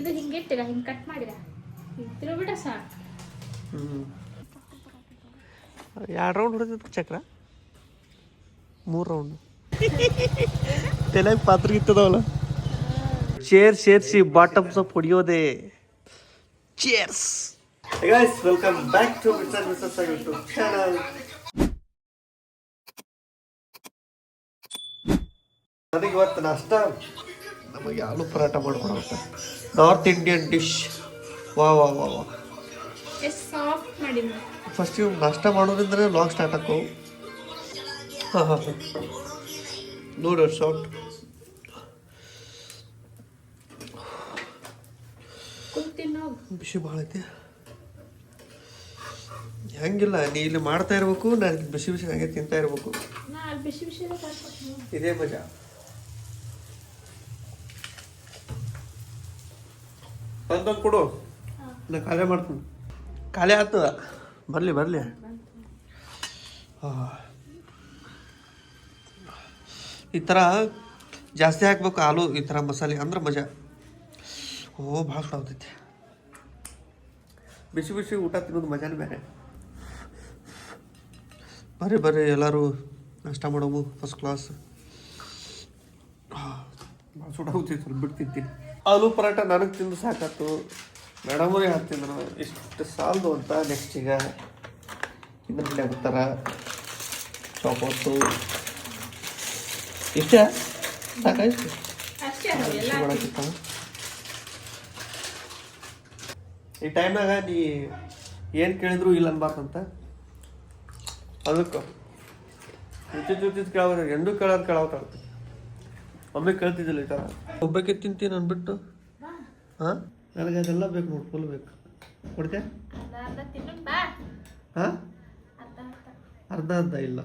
ಇದು ಹಿಂಗೆ ಇಟ್ಟಿರ, ಹಿಂಗೆ ಕಟ್ ಮಾಡಿರ? ಹಿಂಗೆ ಬಿಡ ಸಾಕು. ಎರಡು ರೌಂಡ್ ಹೊಡೆದಿತ್ತು ಚಕ್ರ. ಮೂರು ರೌಂಡ್ ತಲೆಗೆ ಪಾತ್ರ ಇತ್ತದವಲ್ಲ ಚೇರ್ ಸೇರಿಸಿ bottoms up ಹೊಡಿಯೋದೆ. Cheers guys welcome back to mister missus YouTube channel ನನಗೆ ಇವತ್ತು ನಾಷ್ಟ. ನಮಗೆ ಆಲೂ ಪರಾಟ ಮಾಡ್ಕೊಡುತ್ತೆ ನಾರ್ತ್ ಇಂಡಿಯನ್ ಡಿಶ್ ವಾ ವಾ ವಾ ವಾ. ಫಸ್ಟ್ ಇವ್ ನಾಷ್ಟ ಮಾಡೋದ್ರಿಂದನೇ ಲಾಗ್ ಸ್ಟಾರ್ಟ್ ಹಾಕು. ಹಾಂ ಹಾಂ ಹಾಂ. ನೋಡಿ ಶಾರ್ಟ್ ಬಿಸಿ ಭಾಳ ಐತೆ. ಹಂಗಿಲ್ಲ ನೀ ಇಲ್ಲಿ ಮಾಡ್ತಾ ಇರ್ಬೇಕು ನಾನು ಬಿಸಿ ಬಿಸಿ ಹಾಗೆ ತಿಂತಾ ಇರ್ಬೇಕು. ಇದೇ ಮಜಾ. ತಂದೊಂದು ಕೊಡು. ನಾ ಖಾಲಿ ಮಾಡ್ತೀನಿ ಖಾಲಿ ಆಗ್ತದ. ಬರಲಿ ಬರಲಿ. ಈ ಥರ ಜಾಸ್ತಿ ಹಾಕ್ಬೇಕು ಆಲೂ ಈ ಥರ ಮಸಾಲೆ, ಅಂದ್ರೆ ಮಜಾ. ಓ, ಭಾಳ ಸುಡಾಗ್ತೈತಿ ಬಿಸಿ ಬಿಸಿ ಊಟ ತಿನ್ನೋದು ಮಜಾನೇ ಬೇರೆ. ಬರ್ರಿ ಬರ್ರಿ, ಎಲ್ಲರೂ ನಾಷ್ಟ ಮಾಡೋವು ಫಸ್ಟ್ ಕ್ಲಾಸ್ ಭಾಳ ಸುಡಾಗ್ತೈತಿ ಸ್ವಲ್ಪ ಬಿಟ್ಟು ತಿಂತೀನಿ. ಆಲೂ ಪರಾಟ ನನಗೆ ತಿಂದು ಸಾಕತ್ತು. ಮೇಡಮರೇ ಹಾಕ್ತಿದ್ರು ಇಷ್ಟು ಸಾಲದು ಅಂತ ನೆಕ್ಸ್ಟ್ ಈಗ ಇದ್ರ ಕಡೆ ಬರ್ತಾರ ಚೌಕೋಟು ಇಷ್ಟ? ಸಾಕಾಯ್ತು. ಈ ಟೈಮ್ನಾಗ ನೀ ಏನು ಕೇಳಿದ್ರು ಇಲ್ಲ ಅನ್ಬಾರ್ದಂತ? ಅದಕ್ಕೆ. ಉಚಿತ ಉಚಿತ ಕೇಳೋದು ಎಂದೂ ಕೇಳೋದು ಕೇಳೋತಾಳ ಒಮ್ಮೆ ಕೇಳ್ತಿದ್ದಿಲ್ಲ ಈ ಥರ ಒಬ್ಬಕ್ಕೆ ತಿಂತೀನಿ ಅಂದ್ಬಿಟ್ಟು? ಹಾಂ? ನನಗೆ ಅದೆಲ್ಲ ಬೇಕು ನೋಡಿ ಫುಲ್ ಬೇಕು. ಕೊಡ್ತೆ? ಅರ್ಧ ಅರ್ಧ ಬಾ. ಹಾಂ? ಅರ್ಧ ಅರ್ಧ. ಇಲ್ಲ.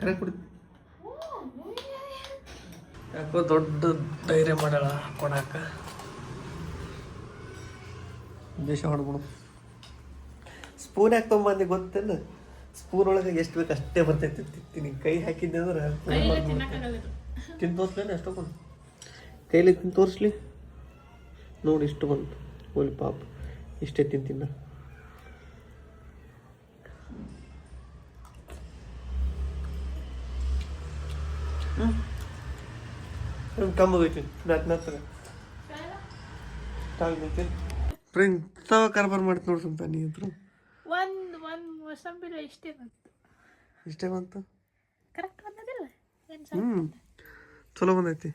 ಕರೆಕ್ಟ್ ಕೊಡ್ತೀನಿ ಯಾಕೋ ದೊಡ್ಡ ಧೈರ್ಯ ಮಾಡ್ಯಾಳ ಕೊಡಾಕ. ದೇಶ ಹೊಡ್ಬಿಡು ಸ್ಪೂನ್ ಯಾಕೆ ತೊಗೊಂಬಂದೆ ಗೊತ್ತೇನು? ಸ್ಪೂನ್ ಒಳಗೆ ಎಷ್ಟು ಬೇಕು ಅಷ್ಟೇ ಬರ್ತೈತಿ ತಿಂತೀನಿ ಕೈ ಹಾಕಿದ್ದೆ ಅಂದ್ರೆ ತಿಂದು ತೋರಿಸ್ಲೇನು ಎಷ್ಟು ಬಂದು ಕೈಲಿ ತಿಂದು ತೋರಿಸ್ಲಿ. ನೋಡಿ ಇಷ್ಟು ಬಂತು. ಓಲಿ ಪಾಪ. ಇಷ್ಟೇ ತಿಂತಿನ. ಕಮ್ಮಗೈತಿ ನಾಲ್ಕು ನಾಲ್ಕು ಫ್ರೆಂಡ್ ಫ್ರೆಂಡ್ ಕಾರ್ಬಾರ್ ಮಾಡ್ತು ನೋಡಿ ಸುಮ್ತ ನೀ ಇದ್ರು ಒಂದು ಮೊಸಂಬಿಲ್ಲ ಇಷ್ಟೇ ಬಂತು ಇಷ್ಟೇ ಬಂತು ಕರೆಕ್ಟ್ ಬಂದದಿಲ್ಲ ಹ್ಞೂ ಚಲೋ ಬಂದೈತಿ.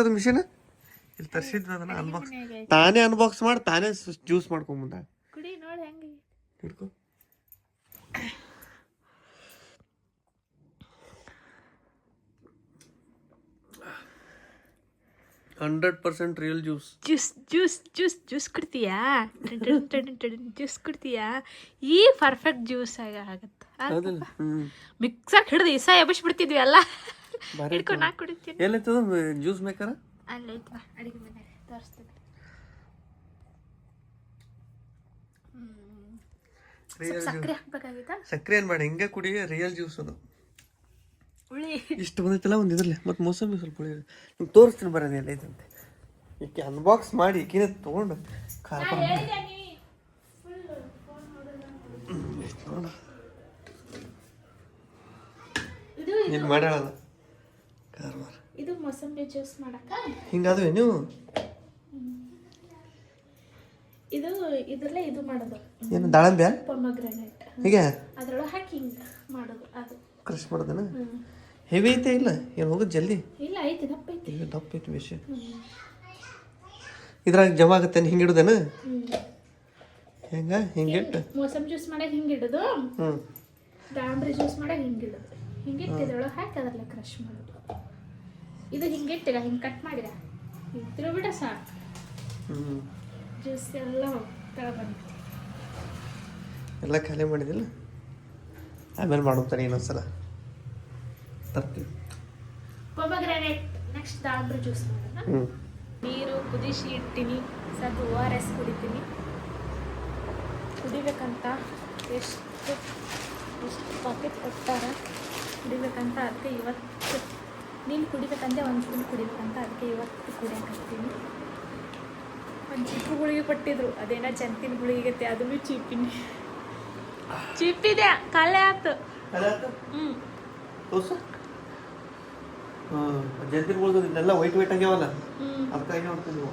ಅದು ಮಿಷಿನ್? ಇಲ್ಲಿ ತರಿಸಿದ್ವಿ ಅದನ್ನ ಅನ್ಬಾಕ್ಸ್ ತಾನೇ ಅನ್ಬಾಕ್ಸ್ ಮಾಡಿ ತಾನೇ ಜ್ಯೂಸ್ ಮಾಡ್ಕೊಂಬಂದ ಕುಡಿ ನೋಡಿ ಹೆಂಗೆ. ಹಿಡ್ಕೊ. Hundred percent real juice juice juice juice juice ಕುಡ್ತೀಯಾ? Juice ಕುಡ್ತೀಯಾ? ಈ ಪರ್ಫೆಕ್ಟ್ ಜ್ಯೂಸ್ ಆಗ ಆಗತ್ತೆ? ಮಿಕ್ಸರ್ ಹಿಡಿದು ಇಸ ಎಬ್ಬಿಸ್ಬಿಡ್ತಿದ್ವಿ ಎಲ್ಲ ಹಿಡ್ಕೊಂಡು ನಾ ಕುಡಿತೀನಿ. ಎಲ್ಲೈತದ ಜ್ಯೂಸ್ ಮೇಕರ ಅಲ್ಲ ಬಾ ಅಡಿಗೆ ಮನೆ ತೋರಿಸ್ತೀನಿ. ಸಕ್ಕರೆ ಹಾಕ್ಬೇಕಾಗಿತ್ತಾ? ಸಕ್ಕರೆ ಏನು ಮಾಡಿ ಹಿಂಗೆ ಕುಡಿ ರಿಯಲ್ ಜ್ಯೂಸ್ ಅದು. ಇಷ್ಟು ಬಂದೈತಲ್ಲ ಒಂದು ಇದ್ರಲ್ಲಿ. ಮತ್ತು ಮೋಸಂಬಿ ಸ್ವಲ್ಪ ಹುಳಿ. ನಿಮ್ಗೆ ತೋರಿಸ್ತೀನಿ ಬರೋದು ಎಲ್ಲೈತಂತೆ ಈಕೆ ಅನ್ಬಾಕ್ಸ್ ಮಾಡಿ ಈಕಿನೇ ತೊಗೊಂಡು ಖಾರ ಏನು ಮಾಡ್ಯಾಳಲ್ಲ. ಕಾರ್ಬಾರ್ ಇದು ಮೋಸಂಬಿ ಜ್ಯೂಸ್ ಮಾಡಕ್ಕ? ಹಿಂಗಾದ್ರೆ ನೀವು? ಇದು ಇದರಲ್ಲೇ ಇದು ಮಾಡೋದು. ಏನು ದಾಳಂಬೆ? ಪೊಮಗ್ರಾನೇಟ್ ಹೀಗೆ? ಅದ್ರೊಳಗೆ ಹಾಕಿ ಹಿಂಗೆ ಮಾಡೋದು ಅದು. ಕ್ರಶ್ ಮಾಡ್ದೇನ? ಹೆವಿ ಐತೆ ಇಲ್ಲ? ಏನು ಹೋಗುದು ಜಲ್ದಿ? ಇಲ್ಲ ಐತಿ ದಪ್ಪ ಐತಿ. ಈಗ ದಪ್ಪ ಐತಿ ಬೇಷ ಇದ್ರಾಗ ಜಮ ಆಗುತ್ತೆ ಹಿಂಗೆ ಇಡುದೇನ? ಹೆಂಗ? ಹಿಂಗೆ ಇಟ್ಟು? ಮೋಸಂಬಿ ಜ್ಯೂಸ್ ಮಾಡಕ್ಕೆ ಹಿಂಗೆ ಇಡೋದು. ದಾಂಬ್ರಿ ಜ್ಯೂಸ್ ಮಾಡಕ್ಕೆ ಹಿಂಗೆ ಇಡೋದು. ಹಿಂಗೆ ಇಟ್ಟಿದ್ರೊಳಗೆ ಹಾಕಿ ಅದರಲ್ಲಿ ಕ್ರಶ್ ಮಾಡೋದು. ಇದು ಹಿಂಗೆ ಇಟ್ಟಿರ ಹಿಂಗೆ ಕಟ್ ಮಾಡಿರ? ಇದ್ರ ಬಿಡ ಸಾಕು. ಜ್ಯೂಸ್ ಎಲ್ಲ ಹೋಗ್ತಾ ಬಂತು. ಎಲ್ಲ ಖಾಲಿ ಮಾಡಿದಿಲ್ಲ? ಆಮೇಲೆ ಮಾಡುತ್ತಾನೆ ಇನ್ನೊಂದ್ಸಲ. ತರ್ತೀವಿ ಪೊಮಗ್ರಾನೇಟ್ ನೆಕ್ಸ್ಟ್ ದಾಂಬ್ರಿ ಜ್ಯೂಸ್ ಮಾಡೋಣ. ಹ್ಞೂ ನೀರು ಕುದಿಸಿ ಇಡ್ತೀನಿ ಸ್ವಲ್ಪ ಓ ಆರ್ ಎಸ್ ಕುಡಿತೀನಿ. ಕುಡಿಬೇಕಂತ ಎಷ್ಟು ಎಷ್ಟು ಪಾಕೆಟ್ ಕೊಡ್ತಾರೆ? ಕುಡಿಬೇಕಂತ ಅದಕ್ಕೆ ಇವತ್ತು. ನೀನು ಕುಡಿಬೇಕಂದ್ರೆ ಒಂದು ಸ್ಪೂನ್ ಕುಡಿಬೇಕಂತ ಅದಕ್ಕೆ ಇವತ್ತು ಕುಡಿಯಕತ್ತೀನಿ. ಒಂದು ಚಿಕ್ಕ ಗುಳಿಗೆ ಕೊಟ್ಟಿದ್ರು. ಅದೇನೋ ಜಂತಿನ ಗುಳಿಗೆ ಅದನ್ನು ಚೀಪಿನಿ. ಚೀಪಿದೆ ಕಲೆ ಆತು ಹ್ಞೂ ತೋರ್ಸು ಹಾಂ ಜಂತಿರ್ಬೋದು ಇದನ್ನೆಲ್ಲ ವೈಟ್ ವೈಟ್ ಆಗ್ಯಾವಲ್ಲ ಅದಕ್ಕಾಗಿ ನೋಡ್ತೀನಿ ನೀವು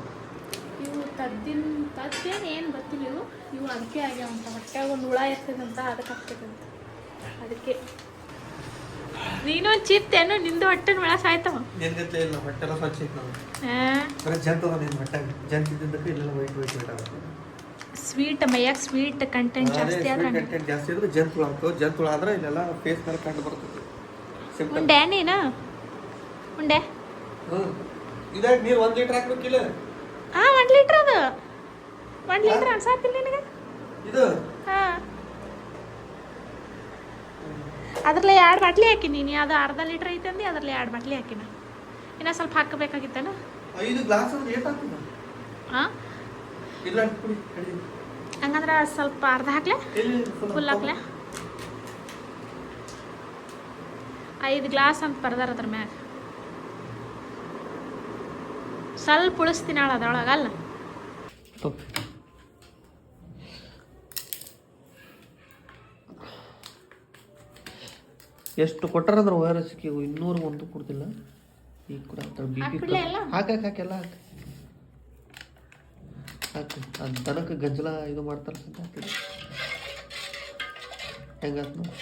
ಇವು ತದ್ದಿನ ತದ್ದೇನು ಏನು ಗೊತ್ತಿಲ್ಲ ಇವು ಇವು ಅದಕ್ಕೆ ಆಗ್ಯಾವಂತ ಹೊಟ್ಟೆಗೆ ಒಂದು ಹುಳ ಇರ್ತದಂತ ಅದಕ್ಕೆ ಆಗ್ತದಂತ ಅದಕ್ಕೆ ನೀನು ಚಿತ್ತೇನು ನಿಂದು ಹೊಟ್ಟೆ ಹುಳ ಸಾಯ್ತವ ನಿನ್ಗತ್ಲೆ ಇಲ್ಲ ಹೊಟ್ಟೆಲ್ಲ ಸ್ವಚ್ಛ ಇತ್ತು ಹಾಂ ಬರೀ ನಿಂದ ಅದ ನಿನ್ನ ಹೊಟ್ಟೆಗೆ ಇಲ್ಲೆಲ್ಲ ವೈಟ್ ವೈಟ್ ವೈಟ್ ಆಗುತ್ತೆ ಸ್ವೀಟ್ ಮೈಯಾಗ ಸ್ವೀಟ್ ಕಂಟೆಂಟ್ ಜಾಸ್ತಿ ಆದ್ರೆ ಕಂಟೆಂಟ್ ಜಾಸ್ತಿ ಇದ್ರೆ ಜಂತುಳ ಆಗ್ತವೆ ಜಂತುಳ ಆದ್ರೆ ಇಲ್ಲೆಲ್ಲ ಫೇಸ್ ಮೇಲೆ ಕಂಡು ಬರ್ತದೆ. ಉಂಡೆ ನೀನು? ಉಂಡೆ? ಹ್ಞೂ ಇದಾಗ ನೀರು ಲೀಟರ್ ಲೀಟ್ರ್ ಹಾಕ್ಬೇಕಿಲ್ಲ ಹಾಂ ಒಂದು ಲೀಟ್ರ್ ಅದು. ಒಂದು ಲೀಟ್ರ್ ಅನ್ಸಾತಿಲ್ಲ ನಿನಗೆ? ಇದು? ಹಾಂ. ಅದರಲ್ಲಿ ಎರಡು ಬಾಟ್ಲಿ ಹಾಕಿನಿ. ನೀನು ಅದು ಅರ್ಧ ಲೀಟ್ರ್ ಐತೆ ಅಂದಿ ಅದ್ರಲ್ಲಿ ಎರಡು ಬಾಟ್ಲಿ ಹಾಕಿನ. ಇನ್ನೂ ಸ್ವಲ್ಪ ಹಾಕಬೇಕಾಗಿತ್ತಲ್ಲ ಐದು ಗ್ಲಾಸ್ ಹಾಂ ಇಲ್ಲ ಕುಡಿ ಕಡಿ ಹಂಗಂದ್ರೆ ಸ್ವಲ್ಪ ಅರ್ಧ ಹಾಕ್ಲೆ? ಫುಲ್ ಹಾಕ್ಲೆ? ಐದು ಗ್ಲಾಸ್ ಅಂತ ಬರ್ದಾರ ಅದ್ರ ಮ್ಯಾಗ. ಸ್ವಲ್ಪ ಉಳಿಸ್ತೀನಿ ಅಳ ಅದ್ರೊಳಗಲ್ಲ ಎಷ್ಟು ಕೊಟ್ಟಾರಂದ್ರೆ ವೈರಸ್ಗೆ ಇನ್ನೂರು ಒಂದು ಕೊಡ್ತಿಲ್ಲ. ಈಗ ಕೂಡ ಹಾಕಿ ಹಾಕಿ ಎಲ್ಲ? ಹಾಕಿ. ಹಾಕಿ ಅದು ದನಕ್ಕೆ ಗಜ್ಜಲ ಇದು ಮಾಡ್ತಾರೆ ಅಂತ ಹಾಕಿದ್ರು. ಹೆಂಗಾತ್ ನೋಡಿ.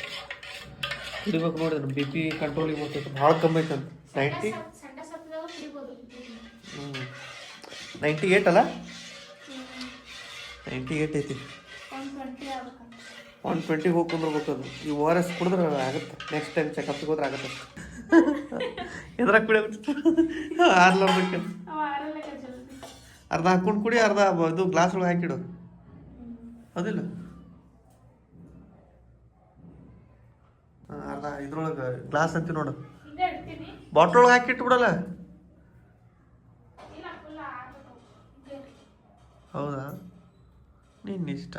ಕುಡಿಬೇಕು ನೋಡಿ ಬಿ ಪಿ ಕಂಟ್ರೋಲಿಗೆ ಬರ್ತೈತೆ ಭಾಳ ಕಮ್ಮಿ ಐತೆ ಅಂತ ನೈಂಟಿ ಹ್ಞೂ ನೈಂಟಿ ಏಟ್ ಅಲ್ಲ? ನೈಂಟಿ ಏಟ್ ಐತಿ ಒನ್ ಟ್ವೆಂಟಿ ಹೋಗಿ ಕುಂದ್ರಬೇಕು ಅದು ಈ ಓ ಆರ್ ಎಸ್ ಕುಡಿದ್ರೆ ಆಗುತ್ತೆ. ನೆಕ್ಸ್ಟ್ ಟೈಮ್ ಚೆಕಪ್ಗೆ ಹೋದ್ರೆ ಆಗುತ್ತೆ. ಎದ್ರಾಗ ಕುಡಿಯಬೇಕು ಆರ್ಲಾರ್ದಕ್ಕೆ ಅರ್ಧ ಹಾಕೊಂಡು ಕುಡಿ ಅರ್ಧ ಇದು ಗ್ಲಾಸ್ ಒಳಗೆ ಹಾಕಿಡು. ಅದಿಲ್ಲ. ಅರ್ಧ ಇದ್ರೊಳಗೆ ಗ್ಲಾಸ್ ಅಂತೀವಿ ನೋಡು. ಬಾಟ್ಲ್ ಒಳಗೆ ಹಾಕಿಟ್ಟು ಬಿಡಲ್ಲ? ಹೌದಾ? ನಿನ್ನ ಇಷ್ಟ.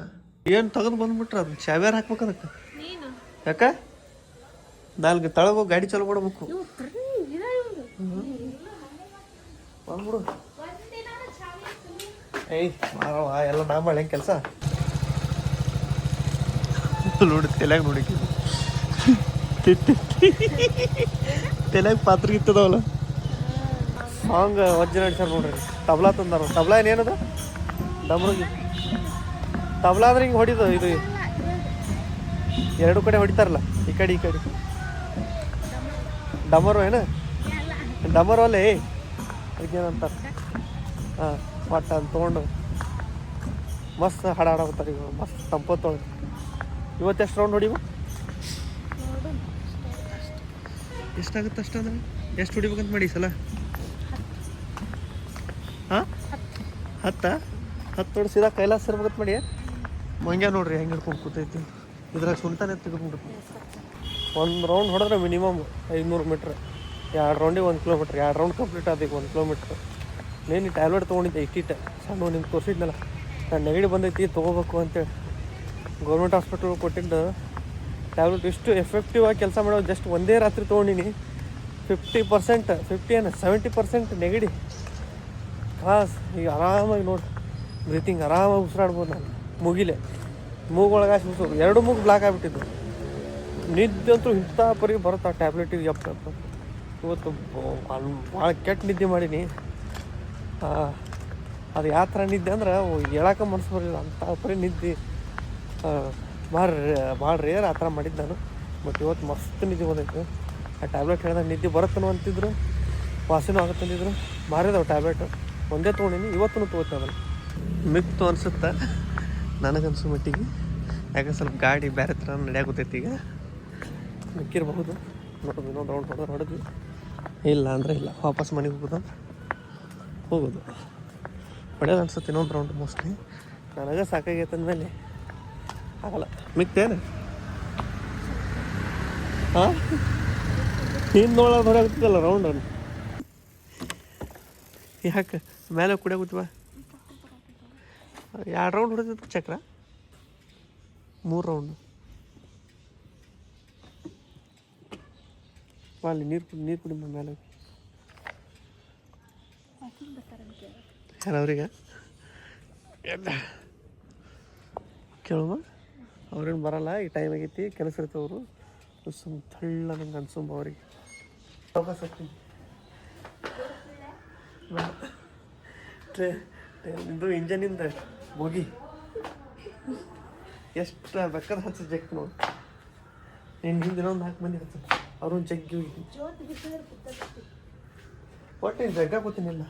ಏನು ತೆಗೆದು ಬಂದ್ಬಿಟ್ರ? ಅದು ಶಾವ್ಯಾರ ಹಾಕ್ಬೇಕು ಅದಕ್ಕೆ. ನೀನು? ಯಾಕ? ನಾಲ್ಕು ತಳಗೋ ಗಾಡಿ ಚಲೋ ಮಾಡ್ಬೇಕು. ಬಂದ್ಬಿಡು. ಏಯ್ ಮಾರವ ಎಲ್ಲ ನಾ ಮಾಡಿ ಹೆಂಗೆ ಕೆಲಸ? ನೋಡಿ ತಲೆಯಾಗ ನೋಡಿ ತಲೆಯಾಗ ಪಾತ್ರ ಇತ್ತದವಲ್ಲ ಸಾಂಗ್ ವಜ್ಜ ನಡ್ಸ್ಯಾರ ನೋಡ್ರಿ. ತಬ್ಲಾ ತಂದಾರ. ತಬ್ಲಾ ಏನೇನದ ಡಮ್ರಿಗೆ. ತಬ್ಲಾ ಅಂದ್ರೆ ಹಿಂಗೆ ಹೊಡಿದು ಇದು ಎರಡು ಕಡೆ ಹೊಡಿತಾರಲ್ಲ ಈ ಕಡೆ ಈ ಕಡೆ. ಡಮರು ಏನ? ಡಮರು ಅಲ್ಲೇ ಅದಕ್ಕೇನಂತಾರೆ? ಹಾಂ. ಒಟ್ಟು ಅಂತ ತೊಗೊಂಡು ಮಸ್ತ್ ಹಾಡಾಡಕತ್ತಾರೆ ಈಗ ಮಸ್ತ್ ತಂಪತ್ತೊಳಗೆ ಇವತ್ತು ಎಷ್ಟು ರೌಂಡ್ ಹೊಡಿವು ಎಷ್ಟಾಗುತ್ತೆ ಅಷ್ಟಂದ್ರೆ ಎಷ್ಟು ಹೊಡಿಬೇಕಂತ ಮಾಡಿ ಸಲ? ಹಾಂ? ಹತ್ತ? ಹತ್ತು ಹೊಡಿ ಸೀದಾ ಕೈಲಾಸ ಇರ್ಬೇಕಂತ ಮಾಡಿ? ಮಂಗ್ಯ ನೋಡ್ರಿ, ಹೆಂಗೆ ಹಿಡ್ಕೊಂಡು ಕೂತೈತಿ. ಇದ್ರಾಗ ಸುಲ್ತಾನೆ ತೆಗೆದ್ಬಿಡ್ತು ಒಂದು ರೌಂಡ್ ಹೊಡೆದ್ರೆ ಮಿನಿಮಮ್ ಐದುನೂರು ಮೀಟ್ರ್ ಎರಡು ರೌಂಡಿಗೆ ಒಂದು ಕಿಲೋಮೀಟ್ರ್ ಎರಡು ರೌಂಡ್ ಕಂಪ್ಲೀಟ್ ಆದ ಈಗ ಒಂದು ಕಿಲೋಮೀಟ್ರ್ ನೀನು ಟ್ಯಾಬ್ಲೆಟ್ ತೊಗೊಂಡಿದ್ದೆ ಇಷ್ಟಿಟ್ಟು ಸಣ್ಣ ನಿಮ್ಗೆ ತೋರಿಸಿದ್ನಲ್ಲ. ನಾನು ನೆಗಡಿ ಬಂದೈತಿ, ತೊಗೋಬೇಕು ಅಂತೇಳಿ. ಗೌರ್ಮೆಂಟ್ ಹಾಸ್ಪಿಟಲ್ ಕೊಟ್ಟಿದ್ದು. ಟ್ಯಾಬ್ಲೆಟ್ ಇಷ್ಟು ಎಫೆಕ್ಟಿವ್ ಆಗಿ ಕೆಲಸ ಮಾಡೋದು ಜಸ್ಟ್ ಒಂದೇ ರಾತ್ರಿ ತೊಗೊಂಡಿನಿ. ಫಿಫ್ಟಿ ಪರ್ಸೆಂಟ್ ಫಿಫ್ಟಿ ಏನು ಸೆವೆಂಟಿ ಪರ್ಸೆಂಟ್ ನೆಗಡಿ. ಕ್ಲಾಸ್ ಈಗ ಆರಾಮಾಗಿ ನೋಡಿ. ಬ್ರೀತಿಂಗ್ ಆರಾಮಾಗಿ ಉಸಿರಾಡ್ಬೋದು ನಾನು. ಮುಗಿಲೆ. ಮೂಗೊಳಗೆ ಉಸಿರು ಎರಡು ಮೂಗು ಬ್ಲಾಕ್ ಆಗಿಬಿಟ್ಟಿದ್ದು. ನಿದ್ದೆ ಅಂತೂ ಇಂಥ ಪರಿ ಬರುತ್ತೆ ಆ ಟ್ಯಾಬ್ಲೆಟಿಗೆ ಎಪ್ಪ. ಇವತ್ತು ಭಾಳ ಕೆಟ್ಟ ನಿದ್ದೆ ಮಾಡೀನಿ. ಅದು ಯಾವ ಥರ ನಿದ್ದೆ ಅಂದ್ರೆ ಹೇಳಕ್ಕೆ ಮನಸ್ಸು ಬರಲಿಲ್ಲ. ಅಂತ ಪರಿ ನಿದ್ದೆ. ಭಾಳ ಭಾಳ ರೇರ್ ಆ ಥರ ಮಾಡಿದ್ದು ನಾನು. ಬಟ್ ಇವತ್ತು ಮಸ್ತ್ ನಿದ್ದೆ ಬಂದೈತೆ. ಆ ಟ್ಯಾಬ್ಲೆಟ್ ಹೇಳಿದಾಗ ನಿದ್ದೆ ಬರುತ್ತನು ಅಂತಿದ್ರು, ವಾಸಿನೂ ಆಗುತ್ತೆ ಅಂತಿದ್ರು. ಮಾರಿದವು ಟ್ಯಾಬ್ಲೆಟ್ ಒಂದೇ ತೊಗೊಂಡಿನಿ ಇವತ್ತೂ ತೊಗೋತೀನಿ ಅದನ್ನು. ಮಿಕ್ತು ಅನ್ಸುತ್ತೆ? ನನಗನ್ಸೋ ಮಟ್ಟಿಗೆ. ಯಾಕೆ ಸ್ವಲ್ಪ ಗಾಡಿ ಬೇರೆ ಥರ ನಡೆಯಾಗುತ್ತೈತಿ ಈಗ. ಮಿಕ್ಕಿರಬಹುದು. ನೋಡೋದು ಇನ್ನೊಂದು ರೌಂಡ್ ಹೊಡೆದು ಇಲ್ಲ ಅಂದರೆ ಇಲ್ಲ, ವಾಪಸ್ ಮನೆಗೆ ಹೋಗೋದು? ಹೋಗೋದು. ಒಳ್ಳೇದು ಅನ್ಸುತ್ತೆ ಇನ್ನೊಂದು ರೌಂಡ್ ಮೋಸ್ಟ್ಲಿ ನನಗೆ ಸಾಕಾಗೈತೆ ಅಂದಮೇಲೆ ಆಗಲ್ಲ. ಮಿಕ್ತೇನೆ? ಹಾಂ? ಹಿಂದೆ ನೋಡೋದು ಹೊಡೆಯಾಗುತ್ತಲ್ಲ ರೌಂಡ್ ಅನ್ನು ಯಾಕೆ? ಮೇಲೆ ಕುಡಿಯಾಗುತ್ತವ ಎರಡು ರೌಂಡ್ ಹೊಡೆದಿತ್ತು ಚಕ್ರ. ಮೂರು ರೌಂಡ್ ಅಲ್ಲಿ ನೀರು ಕುಡಿ ನೀರು ಕುಡಿ ಮೇಲೆ? ಯಾರು ಅವ್ರಿಗೆ? ಕೇಳುವ? ಅವ್ರೇನು ಬರಲ್ಲ, ಈ ಟೈಮ್ ಆಗೈತಿ, ಕೆಲಸ ಇರ್ತವ್ರು ಸುಮ್ ತಳ್ಳ ನಂಗೆ ಅನ್ಸುಂಬ ಅವ್ರಿಗೆ. ಟ್ರೇ ಇದು ಇಂಜನಿಂದ ಹೋಗಿ. ಎಷ್ಟು ಬೆಕ್ಕದ ಹಚ್ಚ ಜಗ್ ನೋಡಿ ನಿನ್ನ ಹಿಂದಿನ ಒಂದು ನಾಲ್ಕು ಮಂದಿ ಹಚ್ಚ. ಅವ್ರೊಂದು ಜಗ್ಗಿ ಹೋಗಿ. ಒಟ್ಟು ನೀನು ಜಗ್ಗ ಕೂತೀನಿಲ್ಲ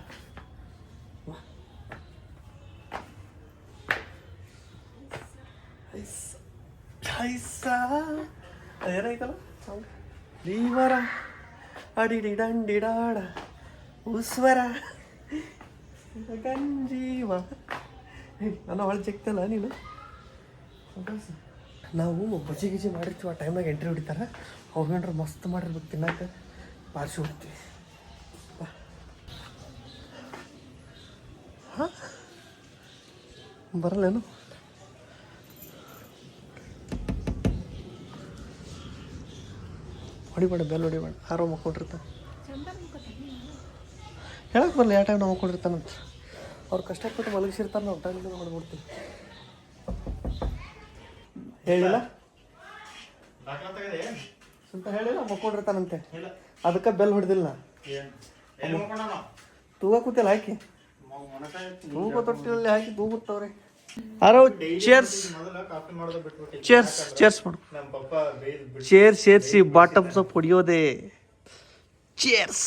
ದೀವರ ಅಡಿಡಿ ದಂಡಿಡಾಡ ಉಸ್ವರ. ಗಂಜೀವ. ನಾನು ಒಳಗೆ ಸಿಗ್ತಲ್ಲ ನೀನು. ನಾವು ಬಜಿ ಗಿಜಿ ಮಾಡಿರ್ತೀವಿ, ಆ ಟೈಮ್ನಾಗ ಎಂಟ್ರಿ ಹೊಡಿತಾರೆ. ಅವ್ರು ಮಸ್ತ್ ಮಾಡಿರ್ಬೇಕು ತಿನ್ನಕ್ಕೆ ಬಾರಿಸಿ ಹೊಡ್ತೀವಿ. ಬರಲ್ಲೇನು? ಹೊಡಿಬೇಡ ಬೆಲ್ ಹೊಡಿಬೇಡ. ಆರೋ ಮಕ್ಕೊಂಡಿರ್ತಾನೆ ಹೇಳಕ್ಕೆ ಬರಲ್ಲ ಯಾವ ಟೈಮ್ ನಾವು ಮಕ್ಕೊಂಡಿರ್ತಾನಂತ ಅವ್ರು ಕಷ್ಟಪಟ್ಟು ಮಲಗಿಸಿರ್ತಾರೆ ನಾವು ಟೈಮ್ ಮಾಡ್ಬಿಡ್ತೀವಿ ಹೇಳಿಲ್ಲ? ಅಂತ ಹೇಳಿಲ್ಲ ಮಕ್ಕೊಂಡಿರ್ತಾನಂತೆ ಅದಕ್ಕೆ ಬೆಲ್ ಹೊಡೆದಿಲ್ಲ ತೂಗ ಕೂತಿಲ್ಲ ಹಾಕಿ. ತೂಗ ತೊಟ್ಟಿನಲ್ಲಿ ಹಾಕಿ ತೂಗುತ್ತವ್ರೆ. ಆರೋ ಚೇರ್ಸ್ ಚೇರ್ಸ್ ಚೇರ್ಸ್ ಮಾಡು. ಚೇರ್ ಸೇರಿಸಿ ಬಾಟಮ್ಸ್ ಅಪ್ ಚೇರ್ಸ್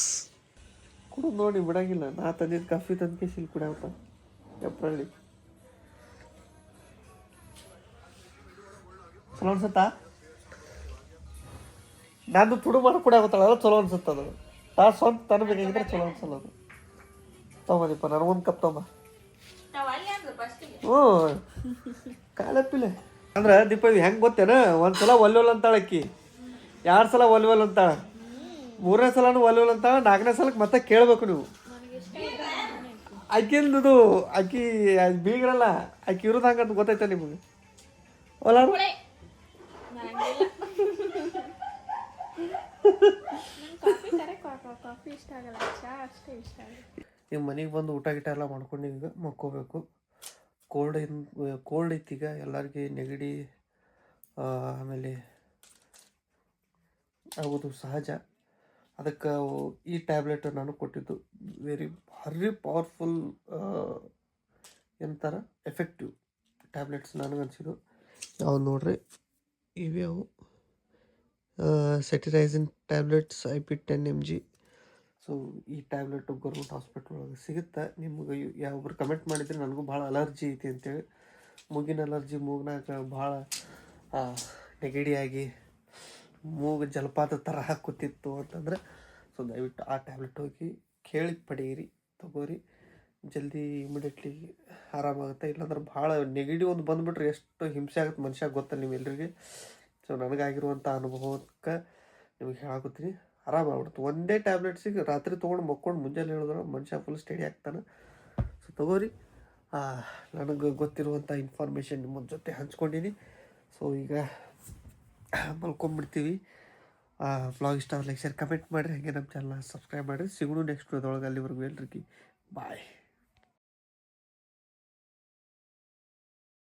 ಕುಡಿದು ನೋಡಿ, ಬಿಡಂಗಿಲ್ಲ. ನಾ ತಂದಿದ್ದ ಕಾಫಿ ತಂದು ಕೇಸಿಲ್ ಕುಡಿಯಪ್ಪ ಎಪ್ರಳ್ಳಿ ಚಲೋ ಅನ್ಸತ್ತ? ನಾನು ತುಡು ಮಾಡಿ ಕುಡಿಯಾಗುತ್ತಾಳ ಚಲೋ ಅನ್ಸುತ್ತೆ ಅದು ನಾ ಸ್ವಂತ ತನಬೇಕಾಗಿದ್ರೆ ಚಲೋ ಅನ್ಸಲ್ಲ ಅದು ನಾನು ನನಗೊಂದು ಕಪ್ ತಗೊಂಬ ಹ್ಞೂ ಕಾಲಪ್ಪಿಲ್ಲ ಅಂದ್ರೆ ದೀಪ ಇದು ಹೆಂಗೆ ಗೊತ್ತೇನ? ಒಂದು ಸಲ ಒಲ್ವಲ್ ಅಂತಾಳ ಅಕ್ಕಿ. ಎರಡು ಸಲ ಒಲ್ವಲ್ ಅಂತಾಳ. ಮೂರನೇ ಸಲನೂ ಒಲ್ವಲ್ ಅಂತಾಳೆ ನಾಲ್ಕನೇ ಸಲಕ್ಕೆ ಮತ್ತೆ ಕೇಳಬೇಕು ನೀವು. ಅಕ್ಕಿಂದು ಅಕ್ಕಿ ಬೀಗ್ರಲ್ಲ ಅಕ್ಕಿ ಇರೋದು ಹಂಗಂತ ಗೊತ್ತೈತೆ ನಿಮಗೆ? ಒಲಾರು? ಕಾಫಿ ಇಷ್ಟ ಆಗಲ್ಲ ಚಾ ಅಷ್ಟೇ ಇಷ್ಟ ಈಗ ಮನೆಗೆ ಬಂದು ಊಟ ಗಿಟ ಎಲ್ಲ ಮಾಡ್ಕೊಂಡು ಈಗ ಮಕ್ಕೋಬೇಕು ಕೋಲ್ಡ್ ಇನ್ ಕೋಲ್ಡ್ ಐತಿ ಈಗ ಎಲ್ಲರಿಗೆ ನೆಗಡಿ ಆಮೇಲೆ ಆಗೋದು ಸಹಜ. ಅದಕ್ಕೆ ಈ ಟ್ಯಾಬ್ಲೆಟ್ ನಾನು ಕೊಟ್ಟಿದ್ದು ವೆರಿ ಭಾರಿ ಪವರ್ಫುಲ್ ಎಂತಾರ ಎಫೆಕ್ಟಿವ್ ಟ್ಯಾಬ್ಲೆಟ್ಸ್ ನನಗನ್ಸಿದ್ದು ಯಾವ ನೋಡ್ರಿ? ಇವ್ಯಾವು cetirizine tablets I P ten M G so ಈ ಟ್ಯಾಬ್ಲೆಟು ಗೌರ್ಮೆಂಟ್ ಹಾಸ್ಪಿಟ್ಲ್ ಒಳಗೆ ಸಿಗುತ್ತೆ. ನಿಮ್ಗೆ ಯಾವೊಬ್ರು ಕಮೆಂಟ್ ಮಾಡಿದರೆ ನನಗೂ ಭಾಳ ಅಲರ್ಜಿ ಐತಿ ಅಂತೇಳಿ. ಮೂಗಿನ ಅಲರ್ಜಿ ಮೂಗ್ನಾಗ ಭಾಳ ನೆಗಡಿಯಾಗಿ ಮೂಗು ಜಲಪಾತ ಥರ ಹಾಕುತ್ತಿತ್ತು ಅಂತಂದ್ರೆ ಸೊ ದಯವಿಟ್ಟು ಆ ಟ್ಯಾಬ್ಲೆಟ್ ಹೋಗಿ ಕೇಳಿ ಪಡೀರಿ ತಗೋರಿ. ಜಲ್ದಿ ಇಮಿಡಿಯೇಟ್ಲಿ ಆರಾಮಾಗುತ್ತೆ. ಇಲ್ಲಾಂದ್ರೆ ಭಾಳ ನೆಗಡಿ ಒಂದು ಬಂದುಬಿಟ್ರೆ ಎಷ್ಟು ಹಿಂಸೆ ಆಗುತ್ತೆ ಮನುಷ್ಯ, ಗೊತ್ತಲ್ಲ ನಿಮ್ಮೆಲ್ಲರಿಗೆ ಸೊ ನನಗಾಗಿರುವಂಥ ಅನುಭವಕ್ಕೆ ನಿಮಗೆ ಹೇಳಾಕತ್ತೀನಿ. ಆರಾಮಾಗ್ಬಿಡ್ತು ಒಂದೇ ಟ್ಯಾಬ್ಲೆಟ್ಸಿಗೆ ರಾತ್ರಿ ತೊಗೊಂಡು ಮಕ್ಕೊಂಡು ಮುಂಜಾನೆ ಹೇಳಿದ್ರೆ, ಮನುಷ್ಯ ಫುಲ್ ಸ್ಟಡಿ ಆಗ್ತಾನೆ. ಸೊ ತಗೋರಿ. ನನಗೆ ಗೊತ್ತಿರುವಂಥ ಇನ್ಫಾರ್ಮೇಷನ್ ನಿಮ್ಮ ಜೊತೆ ಹಂಚ್ಕೊಂಡಿನಿ. ಸೊ ಈಗ ಮಲ್ಕೊಂಬಿಡ್ತೀವಿ. ವ್ಲಾಗ್ ಇಷ್ಟ ಲೈಕ್ ಶೇರ್ ಕಮೆಂಟ್ ಮಾಡಿರಿ. ಹಾಗೆ ನಮ್ಮ ಚಾನಲ್ ಸಬ್ಸ್ಕ್ರೈಬ್ ಮಾಡಿರಿ. ಸಿಗೋಣ ನೆಕ್ಸ್ಟ್ ಅಲ್ಲಿವರೆಗೂ ಎಲ್ರಿಗೆ. ಬಾಯ್